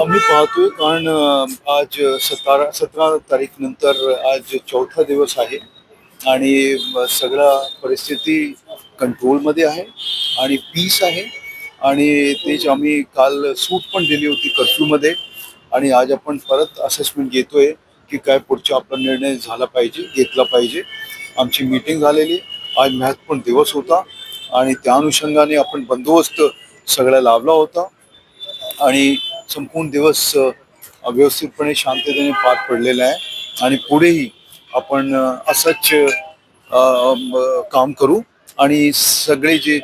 आम्ही पाहतोय कारण आज सतरा सतरा तारीख नंतर आज चौथा दिवस आहे आणि सगळा परिस्थिती कंट्रोलमध्ये आहे आणि पीस आहे. आणि तेच आम्ही काल सूट पण दिली होती कर्फ्यूमध्ये आणि आज आपण परत असेसमेंट घेतोय की काय पुढचा आपला निर्णय झाला पाहिजे घेतला पाहिजे. आमची मीटिंग झालेली. आज महत्त्वपूर्ण दिवस होता आणि त्या अनुषंगाने आपण बंदोबस्त सगळा लावला होता. आणि संपूर्ण दिवस व्यवस्थितपणे शांततेने पार पडलेला आहे. आणि पुढेही आपण असंच काम करू आणि सगळे जे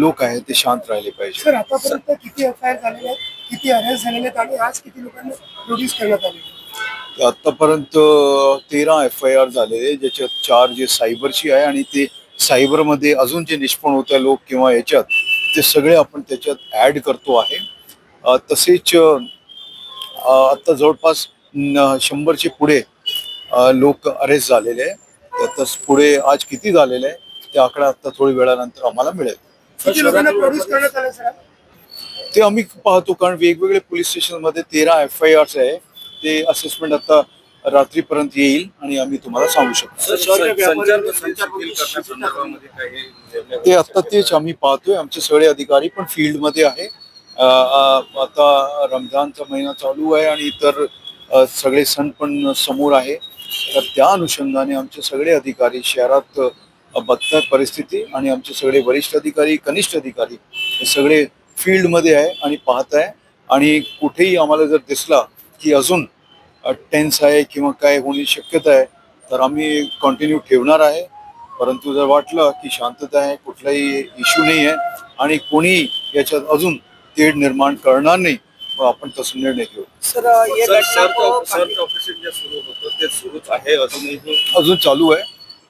लोक आहेत ते शांत राहिले पाहिजे. सर आतापर्यंत किती एफ आय आर झालेले आहेत? किती अरेस्ट झालेले आहेत? आणि आज किती लोकांना नोटीस करण्यात आली आतापर्यंत तेरा एफ आय आर झालेले ज्याच्यात चार जे सायबरची आहे आणि ते सायबरमध्ये अजून जे निष्पण होते लोक किंवा याच्यात ते सगळे आपण त्याच्यात ॲड करतो आहे. तसेच अ, आता जवळपास शंभरचे पुढे लोक अरेस्ट झालेले आहे त्यातच पुढे आज किती झालेले आहे ते आकडा आता थोडी वेळानंतर आम्हाला मिळेल. ते आम्ही पाहतो कारण वेगवेगळे पोलीस स्टेशनमध्ये तेरा एफ आय आर्स आहे. ते असेसमेंट आता रात्रीपर्यंत येईल आणि आम्ही तुम्हाला सांगू शकतो. ते आता तेच आम्ही पाहतोय. आमचे सगळे अधिकारी पण फील्डमध्ये आहे. आता रमजानचा महिना चालू आहे आणि इतर सगळे सण पण समोर आहे. तर त्या अनुषंगाने आमचे सगळे अधिकारी शहरात अ, बघतात परिस्थिती आणि आमचे सगळे वरिष्ठ अधिकारी कनिष्ठ अधिकारी हे सगळे फील्डमध्ये आहे आणि पाहत आहे. आणि कुठेही आम्हाला जर दिसला की अजून टेन्स आहे किंवा काय होण्याची शक्यता आहे तर आम्ही कंटिन्यू ठेवणार आहे. परंतु जर वाटलं की शांतता आहे कुठलाही इश्यू नाही आहे आणि कोणी याच्यात अजून तेढ निर्माण करणार नाही मग आपण तसं निर्णय घेऊ सर ये घटना को ऑपरेशन जे सुरू होतं ते सुरूच आहे अजूनही अजून चालू आहे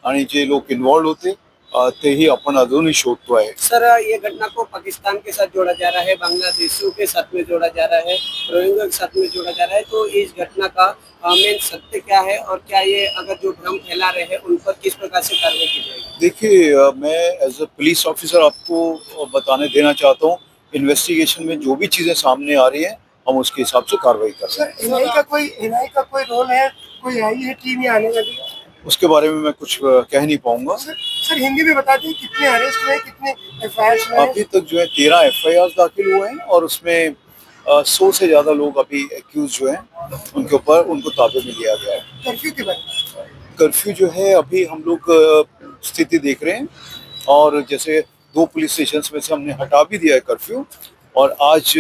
आणि जे लोक इन्वॉल्ड होते अ, तेही आपण अजूनही शोधतो आहे. सर ये घटना को पाकिस्तान के साथ जोड़ा जा रहा है बांग्लादेशियों के साथ में जोड़ा जा रहा है रोहिंग्या के साथ में जोड़ा जा रहा है तो इस घटना का मेन सत्य क्या है और क्या ये अगर जो भ्रम फैला रहे हैं उन पर किस प्रकार से कार्रवाई की जाएगी? देखिए अ, मैं एज अ पुलिस ऑफिसर आपको बताने देना चाहता हूँ इन्वेस्टिगेशन में जो भी चीज़ें सामने आ रही हैं हम उसके हिसाब से कार्रवाई कर रहे हैं। का कोई एनआई का कोई रोल है? कोई आई है टीम या आने वाली? उसके बारे में मैं कुछ कह नहीं पाऊँगा। सर सर हिंदी में बता दें कितने अरेस्ट हुए कितने एफ़ हुए अभी तक जो है तेरह एफ़ आई आर दाखिल हुए हैं और उसमें सौ से ज़्यादा लोग अभी एक्यूज जो हैं उनके ऊपर उनको ताबे में लिया गया है। कर्फ्यू के बाद कर्फ्यू जो है अभी हम लोग स्थिति देख रहे हैं और जैसे दो पुलिस स्टेशन में से हमने हटा भी दिया है कर्फ्यू और आज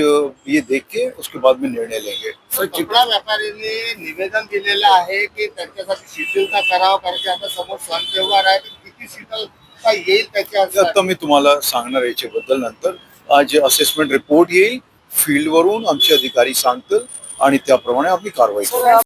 ये देख के उसके बाद में निर्णय लेंगे। कपडा व्यापाऱ्यांनी निवेदन दिलेलं आहे की त्यांच्यासाठी शिथिलता करावं कारण की आता समोर सण त्योहार आहे. किती शिथिलता येईल त्याच्या आता मी तुम्हाला सांगणार याच्याबद्दल नंतर. आज असेसमेंट रिपोर्ट येईल. फील्डवरून आमचे अधिकारी सांगतील आणि त्याप्रमाणे आम्ही कारवाई करू.